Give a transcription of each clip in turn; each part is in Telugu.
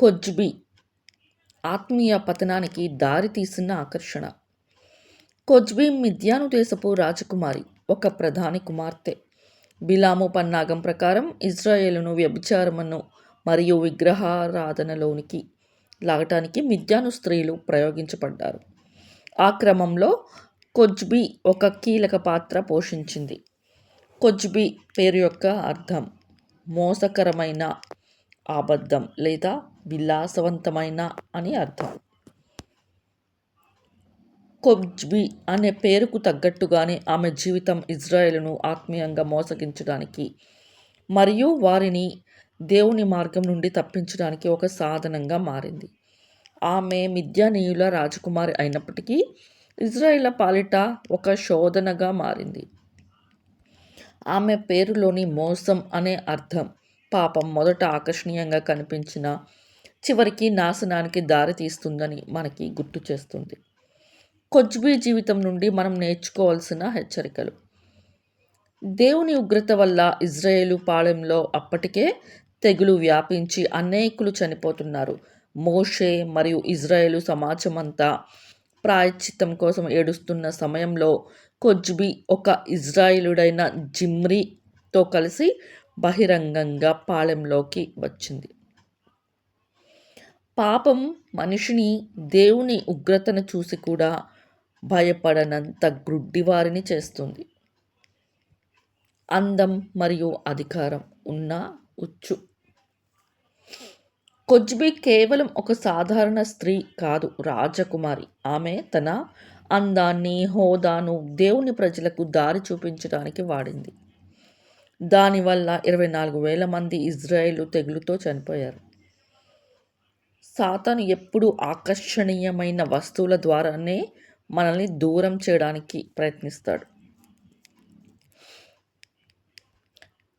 కొజ్బి ఆత్మీయ పతనానికి దారితీసిన ఆకర్షణ. కొజ్బి మిథ్యాను దేశపు రాజకుమారి ఒక ప్రధాని కుమార్తె. బిలాము పన్నాగం ప్రకారం ఇజ్రాయేలును వ్యభిచారమును మరియు విగ్రహారాధనలోనికి లాగటానికి మిథ్యాను స్త్రీలు ప్రయోగించబడ్డారు. ఆ క్రమంలో కొజ్బి ఒక కీలక పాత్ర పోషించింది. కొజ్బి పేరు యొక్క అర్థం మోసకరమైన అబద్ధం లేదా విలాసవంతమైన అని అర్థం. కొజ్బి అనే పేరుకు తగ్గట్టుగానే ఆమె జీవితం ఇజ్రాయెల్ను ఆత్మీయంగా మోసగించడానికి మరియు వారిని దేవుని మార్గం నుండి తప్పించడానికి ఒక సాధనంగా మారింది. ఆమె మిథ్యానీయుల రాజకుమారి అయినప్పటికీ ఇజ్రాయిల పాలిట ఒక శోధనగా మారింది. ఆమె పేరులోని మోసం అనే అర్థం పాపం మొదట ఆకర్షణీయంగా కనిపించిన చివరికి నాశనానికి దారి తీస్తుందని మనకి గుర్తు చేస్తుంది. కొజ్బీ జీవితం నుండి మనం నేర్చుకోవాల్సిన హెచ్చరికలు. దేవుని ఉగ్రత వల్ల ఇజ్రాయేలు పాళెంలో అప్పటికే తెగులు వ్యాపించి అనేకులు చనిపోతున్నారు. మోషే మరియు ఇజ్రాయేలు సమాజమంతా ప్రాయశ్చిత్తం కోసం ఏడుస్తున్న సమయంలో కొజ్బి ఒక ఇజ్రాయిలుడైన జిమ్రీతో కలిసి బహిరంగంగా పాళెంలోకి వచ్చింది. పాపం మనిషిని దేవుని ఉగ్రతను చూసి కూడా భయపడనంత గ్రుడ్డివారిని చేస్తుంది. అందం మరియు అధికారం ఉన్న ఉచ్చు. కొజ్బి కేవలం ఒక సాధారణ స్త్రీ కాదు రాజకుమారి. ఆమె తన అందాన్ని హోదాను దేవుని ప్రజలకు దారి చూపించడానికి వాడింది. దానివల్ల ఇరవై నాలుగు వేల మంది ఇజ్రాయేల్ తెగులుతో చనిపోయారు. సాతాను ఎప్పుడు ఆకర్షణీయమైన వస్తువుల ద్వారానే మనల్ని దూరం చేయడానికి ప్రయత్నిస్తాడు.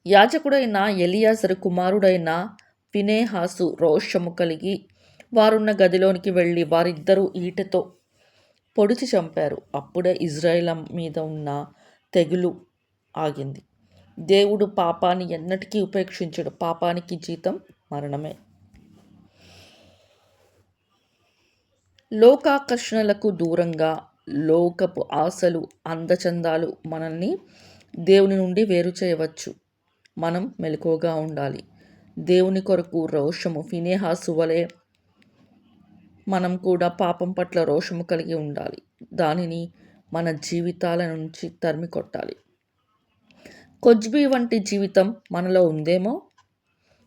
యాజకుడైన ఎలియాజరు కుమారుడైన వినేహాసు రోషము కలిగి వారున్న గదిలోనికి వెళ్ళి వారిద్దరూ ఈటతో పొడిచి చంపారు. అప్పుడే ఇజ్రాయిల్ మీద ఉన్న తెగులు ఆగింది. దేవుడు పాపాన్ని ఎన్నటికీ ఉపేక్షించడు. పాపానికి జీతం మరణమే. లోకాకర్షణలకు దూరంగా లోకపు ఆశలు అందచందాలు మనల్ని దేవుని నుండి వేరు చేయవచ్చు. మనం మెలకువగా ఉండాలి. దేవుని కొరకు రోషము ఫినేహాసు వలె మనం కూడా పాపం పట్ల రోషము కలిగి ఉండాలి. దానిని మన జీవితాల నుంచి తరిమి కొట్టాలి కొజ్బీ వంటి జీవితం మనలో ఉందేమో?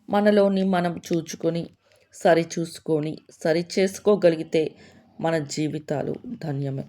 మనలోని మనం చూచుకొని సరిచూసుకొని సరిచేసుకోగలిగితే సరి చేసుకోగలిగితే మన జీవితాలు ధన్యమే.